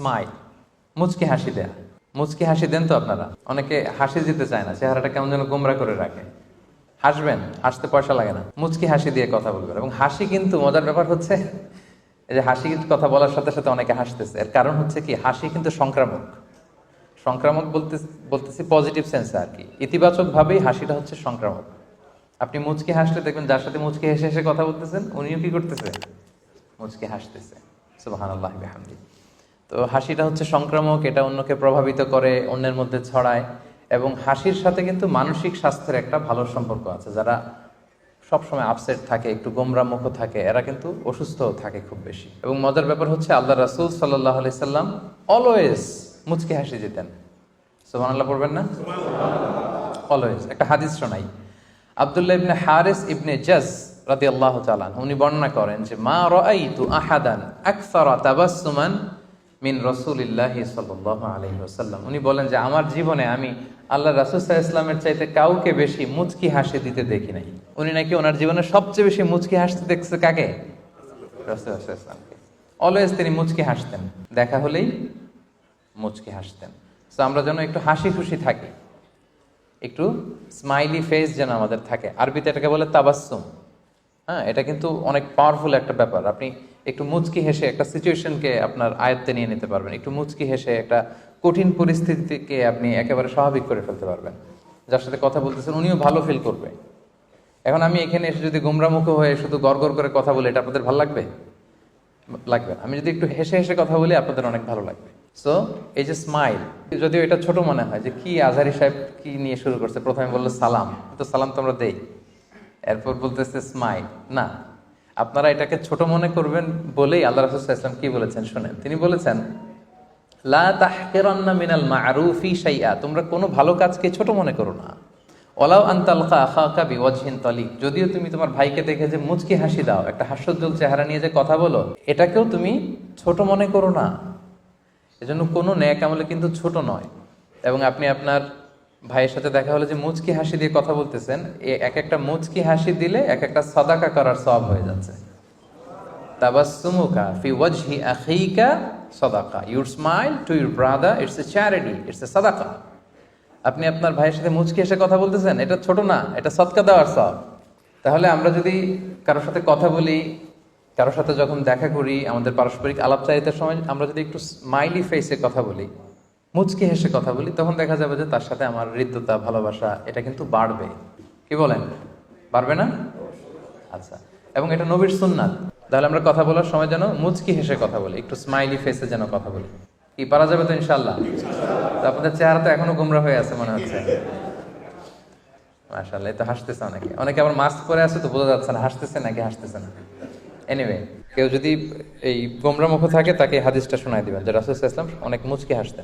Smile মুচকি হাসি দেয়া। মুচকি হাসি দেন তো আপনারা? অনেকে হাসি দিতে চায় না, চেহারাটা কেমন যেন গোমরা করে রাখে। হাসবেন, হাসতে পয়সা লাগে না। মুচকি হাসি দিয়ে কথা বলবেন। এবং হাসি কিন্তু মজার ব্যাপার হচ্ছে, এই যে হাসি কথা বলার সাথে সাথে অনেকে হাসতেছে। এর কারণ হচ্ছে কি, হাসি কিন্তু সংক্রামক। সংক্রামক বলতে, বলতেছি পজিটিভ সেন্সে আর কি। ইতিবাচক ভাবেই হাসিটা হচ্ছে সংক্রামক। আপনি মুচকি হাসলে দেখবেন যার সাথে মুচকি হেসে হেসে কথা বলতেছেন, উনিও কি করতেছে? মুচকি হাসতেছে। সুবাহান আল্লাহ তো হাসিটা হচ্ছে সংক্রামক, এটা অন্যকে প্রভাবিত করে, অন্যের মধ্যে ছড়ায় এবং হাসির সাথে কিন্তু মানসিক স্বাস্থ্যের একটা ভালো সম্পর্ক আছে। যারা সবসময় আপসেট থাকে, একটু গোমরামুখ থাকে, এরা কিন্তু অসুস্থ থাকে খুব বেশি। এবং মজার ব্যাপার হচ্ছে আল্লাহ রাসুল সাল্লাহ আলি সাল্লাম অলওয়েজ মুচকি হাসি দিতেন। সোমান আল্লাহ পড়বেন না? অলওয়েজ একটা হাদিস শোনাই। আব্দুল্লাহ ইবনে হারিস ইবনে জাজ রাদি আল্লাহ তালান উনি বর্ণনা করেন যে, মা রাআইতু আহাদান আকসারা মিন রাসূলিল্লাহ সাল্লাল্লাহু আলাইহি ওয়াসাল্লাম। উনি বলেন যে, আমার জীবনে আমি আল্লাহ সাল্লাল্লাহু ইসলামের চাইতে কাউকে বেশি মুচকি হাসি দিতে দেখি নাই। উনি নাকি ওনার জীবনে সবচেয়ে বেশি মুচকি হাসতে দেখছে কাকে? অলওয়েজ তিনি মুচকি হাসতেন। দেখা হলেই মুচকি হাসতেন। তো আমরা যেন একটু হাসি খুশি থাকি। একটু স্মাইলি ফেস যেন আমাদের থাকে। আরবিতে এটাকে বলে তাবাসসুম। হ্যাঁ এটা কিন্তু অনেক পাওয়ারফুল একটা ব্যাপার। আপনি একটু মুচকি হেসে একটা সিচুয়েশনকে আপনার আয়ত্তে নিয়ে নিতে পারবেন। একটু মুচকি হেসে একটা কঠিন পরিস্থিতিকে আপনি একেবারে স্বাভাবিক করে ফেলতে পারবেন। যার সাথে কথা বলতেছেন, উনিও ভালো ফিল করবে। এখন আমি এখানে এসে যদি গোমরামুখ হয়ে শুধু গড় করে কথা বলি, এটা আপনাদের ভালো লাগবে? লাগবে আমি যদি একটু হেসে হেসে কথা বলি, আপনাদের অনেক ভালো লাগবে। সো এই যে স্মাইল যদিও এটা ছোট মনে হয় যে কি আজহারি সাহেব কি নিয়ে শুরু করছে? প্রথমে বলল সালাম। তো সালাম তো আমরা দেই। এরপর বলতেছে স্মাইল না, আপনারা এটাকে ছোট মনে করবেন বলেই আল্লাহ রাসুল ইসলাম কি বলেছেন, শোনেন। তিনি বলেছেন, লা তাহকিরান্না মিনাল মারুফি শাইআ, তোমরা কোনো ভালো কাজকে ছোট মনে করো না। ওলাও আন্তালকা আখাকা বিওয়াজহিন তলিক, যদিও তুমি তোমার ভাইকে দেখে যে মুচকি হাসি দাও, একটা হাস্যোজ্জ্বল চেহারা নিয়ে যে কথা বলো, এটাকেও তুমি ছোট মনে করো না। এজন্য কোনো ন্যাক আমলে কিন্তু ছোট নয়। এবং আপনি আপনার ভাইয়ের সাথে দেখা হলো যে মুচকি হাসি দিয়ে কথা বলতেছেন এক একটা মুচকি হাসি দিলে এক একটা সদাকা করার সব হয়ে যাচ্ছে। তাবাসসুমুকা ফি ওয়াজহি আখিকা সাদাকা। Your smile to your brother it's a charity it's a সাদাকা আপনি আপনার ভাইয়ের সাথে মুচকি এসে কথা বলতেছেন, এটা ছোট না, এটা সৎকা দেওয়ার সব তাহলে আমরা যদি কারোর সাথে কথা বলি, কারোর সাথে যখন দেখা করি, আমাদের পারস্পরিক আলাপচারিতার সময় আমরা যদি একটু স্মাইলি ফেসে কথা বলি মুচকি হেসে কথা বলি, তখন দেখা যাবে যে তার সাথে আমার হৃদ্যতা, ভালোবাসা, এটা কিন্তু বাড়বে। কি বলেন? বাড়বে না? আচ্ছা। এবং এটা নবীর সুন্নাত। তাহলে আমরা কথা বলার সময় যেন মুচকি হেসে কথা বলি, একটু স্মাইলি ফেসে যেন কথা বলি। কি, পারা যাবে তো ইনশাল্লাহ তো আপনাদের চেহারা তো এখনও গুমরা হয়ে আছে মনে হচ্ছে। মাশাল্লাহ এই তো হাসতেছে অনেকে। অনেকে আবার মাস্ক পরে আছে তো বোঝা যাচ্ছে না, হাসতেছে নাকি হাসতেছে না। এনিওয়ে কেউ যদি এই গোমরা মুখ থাকে, তাকে হাদিসটা শোনায় দিবেন যে রাসুল ইসলাম অনেক মুচকি হাসতেন।